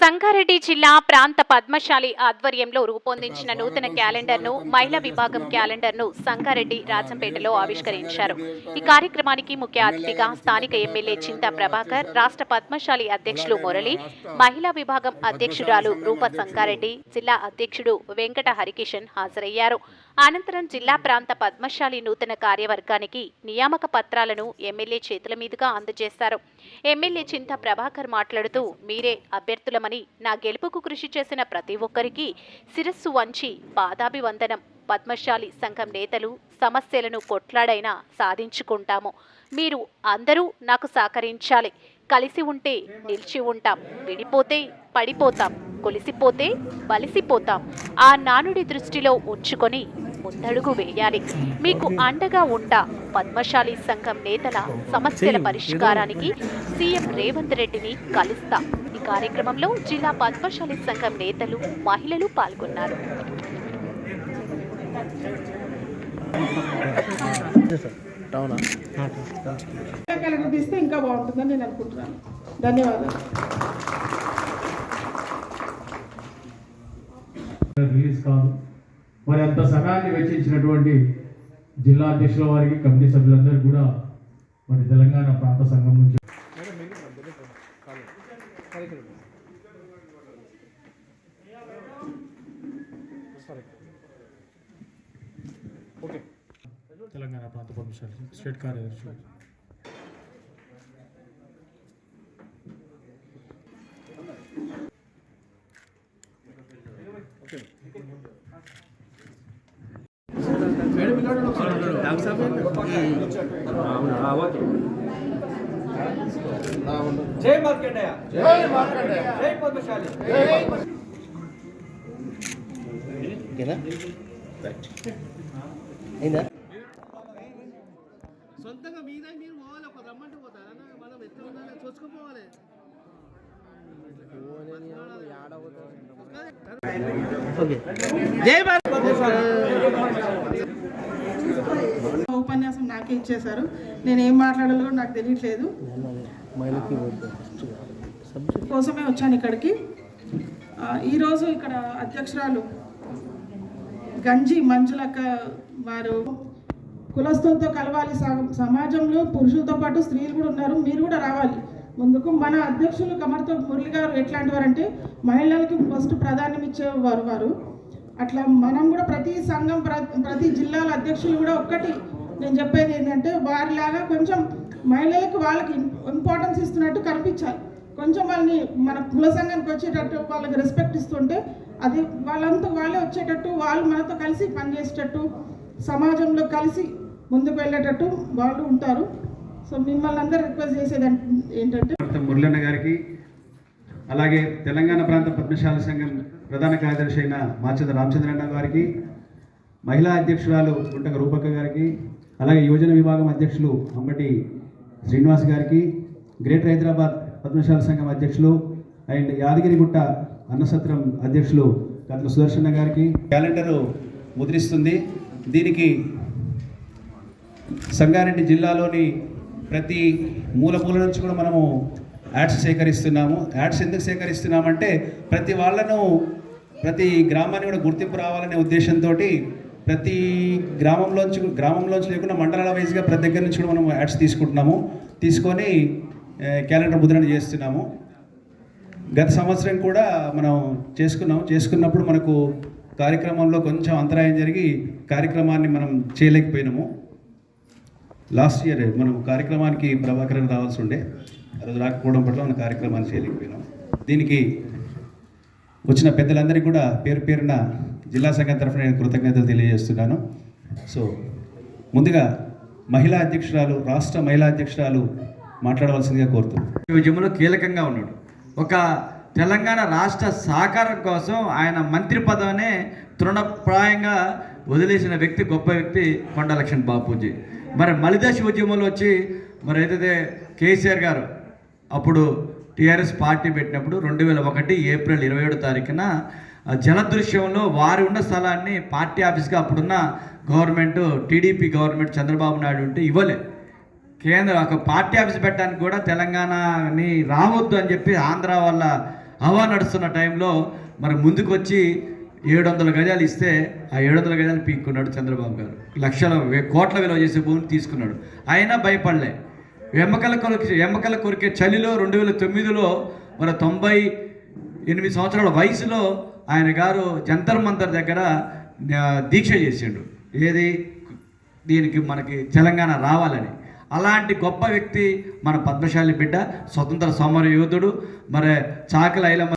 సంగారెడ్డి జిల్లా ప్రాంత పద్మశాలి ఆధ్వర్యంలో రూపొందించిన నూతన క్యాలెండర్ను మహిళా విభాగం క్యాలెండర్ను సంగారెడ్డి రాజంపేటలో ఆవిష్కరించారు. ఈ కార్యక్రమానికి ముఖ్య అతిథిగా స్థానిక ఎమ్మెల్యే చింతా ప్రభాకర్ రాష్ట్ర పద్మశాలి అధ్యక్షులు మురళి మహిళా విభాగం అధ్యక్షురాలు రూప సంగారెడ్డి జిల్లా అధ్యక్షుడు వెంకట హరికిషన్ హాజరయ్యారు. అనంతరం జిల్లా ప్రాంత పద్మశాలి నూతన కార్యవర్గానికి నియామక పత్రాలను ఎమ్మెల్యే చేతుల మీదుగా అందజేశారు. ఎమ్మెల్యే చింత ప్రభాకర్ మాట్లాడుతూ మీరే అభ్యర్థుల చేస్తామని నా గెలుపుకు కృషి చేసిన ప్రతి ఒక్కరికి శిరస్సు వంచి పాదాభివందనం. పద్మశాలి సంఘం నేతలు సమస్యలను కొట్లాడైనా సాధించుకుంటాము. మీరు అందరూ నాకు సహకరించాలి. కలిసి ఉంటే నిలిచి ఉంటాం. విడిపోతే పడిపోతాం. కొలిసిపోతే బలిసిపోతాం ఆ నానుడి దృష్టిలో ఉంచుకొని ముందడుగు వేయాలి. మీకు అండగా ఉంటా పద్మశాలి సంఘం నేతల సమస్యల పరిష్కారానికి సీఎం రేవంత్ రెడ్డిని కలుస్తా. కార్యక్రమంలో జిల్లా పద్మశాలి సంఘం నేతలు మహిళలు పాల్గొన్నారు. ఇంకా బాగుంటుందని నేను అనుకుంటున్నాను. ధన్యవాదాలు. రిలీజ్ కాదు. మరి అంత సమయాన్ని వెచ్చించినటువంటి జిల్లా అధ్యక్షుల వారికి కమిటీ సభ్యులందరికీ కూడా మరి తెలంగాణ ప్రాంత సంఘం నుంచి తెలంగాణ ప్రాంత పద్మశాలి స్టేట్ కార్యదర్శి జై మార్కండేయ. జై మార్కండేయ జై పద్మశాలి. ఓకేనా? అయిందా? సొంతంగా మీద మీరు పోవాలి ఒక రమ్మంటే పోతారా. మనం ఎట్లా ఉండాలి చూసుకుపోవాలి ఓకే జై భారత్. ఉపన్యాసం నాకే ఇచ్చేశారు. నేను ఏం మాట్లాడాలో నాకు తెలియట్లేదు. కోసమే వచ్చాను ఇక్కడికి. ఈరోజు ఇక్కడ అధ్యక్షురాలు గంజి మంజులక్క వారు కులస్తులతో కలవాలి. సమాజంలో పురుషులతో పాటు స్త్రీలు కూడా ఉన్నారు. మీరు కూడా రావాలి. ముందుకు మన అధ్యక్షులు కమర్తో మురళి గారు ఎట్లాంటి వారంటే మహిళలకి ఫస్ట్ ప్రాధాన్యం ఇచ్చేవారు వారు. అట్లా మనం కూడా ప్రతి సంఘం ప్ర- ప్రతి జిల్లాల అధ్యక్షులు కూడా ఒక్కటి నేను చెప్పేది ఏంటంటే వారిలాగా కొంచెం మహిళలకు వాళ్ళకి ఇంపార్టెన్స్ ఇస్తున్నట్టు కనిపించాలి. కొంచెం వాళ్ళని మన కుల సంఘానికి వచ్చేటట్టు వాళ్ళకి రెస్పెక్ట్ ఇస్తుంటే అది వాళ్ళంతా వాళ్ళే వచ్చేటట్టు వాళ్ళు మనతో కలిసి పనిచేసేటట్టు సమాజంలో కలిసి ముందుకు వెళ్ళేటట్టు వాళ్ళు ఉంటారు. సో మిమ్మల్ని అందరూ రిక్వెస్ట్ చేసేది ఏంటంటే మురళన్న గారికి అలాగే తెలంగాణ ప్రాంత పద్మశాల సంఘం ప్రధాన కార్యదర్శి అయిన మాచద రామచంద్రన్న గారికి మహిళా అధ్యక్షురాలు గుంటక రూపక్క గారికి అలాగే యువజన విభాగం అధ్యక్షులు అంబటి శ్రీనివాస్ గారికి గ్రేటర్ హైదరాబాద్ పద్మశాల సంఘం అధ్యక్షులు అండ్ యాదగిరిగుట్ట అన్నసత్రం అధ్యక్షులు కట్ల సుదర్శన గారికి క్యాలెండరు ముద్రిస్తుంది. దీనికి సంగారెడ్డి జిల్లాలోని ప్రతి మూల మూల నుంచి కూడా మనము యాడ్స్ సేకరిస్తున్నాము. యాడ్స్ ఎందుకు సేకరిస్తున్నామంటే ప్రతి వాళ్ళను ప్రతి గ్రామాన్ని కూడా గుర్తింపు రావాలనే ఉద్దేశంతో ప్రతి గ్రామంలోంచి గ్రామంలోంచి లేకుండా మండలాల వైజ్గా ప్రతి దగ్గర నుంచి కూడా మనం యాడ్స్ తీసుకుంటున్నాము. తీసుకొని క్యాలెండర్ ముద్రణ చేస్తున్నాము. గత సంవత్సరం కూడా మనం చేసుకున్నాము. చేసుకున్నప్పుడు మనకు కార్యక్రమంలో కొంచెం అంతరాయం జరిగి కార్యక్రమాన్ని మనం చేయలేకపోయినాము. లాస్ట్ ఇయర్ మనం కార్యక్రమానికి ప్రభాకరణ రావాల్సి ఉండే. ఆ రోజు రాకపోవడం పట్ల మన కార్యక్రమాన్ని చేయలేకపోయినాం. దీనికి వచ్చిన పెద్దలందరికీ కూడా పేరు పేరున జిల్లా సంఘం తరఫున నేను కృతజ్ఞతలు తెలియజేస్తున్నాను. సో ముందుగా మహిళా అధ్యక్షురాలు రాష్ట్ర మహిళా అధ్యక్షురాలు మాట్లాడవలసిందిగా కోరుతున్నాను. ఉద్యమంలో కీలకంగా ఉన్నాడు. ఒక తెలంగాణ రాష్ట్ర సహకారం కోసం ఆయన మంత్రి పదవినే తృణప్రాయంగా వదిలేసిన వ్యక్తి గొప్ప వ్యక్తి కొండ లక్ష్మణ్ బాపూజీ. మరి మలిదశ ఉద్యమంలో వచ్చి మరి ఏదైతే కేసీఆర్ గారు అప్పుడు టీఆర్ఎస్ పార్టీ పెట్టినప్పుడు రెండు వేల ఒకటి ఏప్రిల్ ఇరవై ఏడో తారీఖున ఆ జలదృశ్యంలో వారి ఉన్న స్థలాన్ని పార్టీ ఆఫీస్గా అప్పుడున్న government TDP government Chandrababu Naidu ఉంటే ఇవ్వలే. కేంద్ర ఒక పార్టీ ఆఫీస్ పెట్టడానికి కూడా తెలంగాణని రావద్దు అని చెప్పి ఆంధ్ర వాళ్ళ హవా నడుస్తున్న టైంలో మరి ముందుకు వచ్చి ఏడు వందల గజాలు ఇస్తే ఆ ఏడు వందల గజాలు పీక్కున్నాడు చంద్రబాబు గారు. లక్షల కోట్ల విలువ చేసే భూమిని తీసుకున్నాడు. అయినా భయపడలే. ఎమ్మకల కొరికి ఎమ్మకల కొరికే చలిలో రెండు వేల తొమ్మిదిలో మరి తొంభై ఎనిమిది సంవత్సరాల వయసులో ఆయన గారు జంతర్ మంతర్ దగ్గర దీక్ష చేసిండు. ఏది? దీనికి మనకి తెలంగాణ రావాలని. అలాంటి గొప్ప వ్యక్తి మన పద్మశాలి బిడ్డ స్వతంత్ర సమర యోధుడు మరి చాకల ఐలమ్మ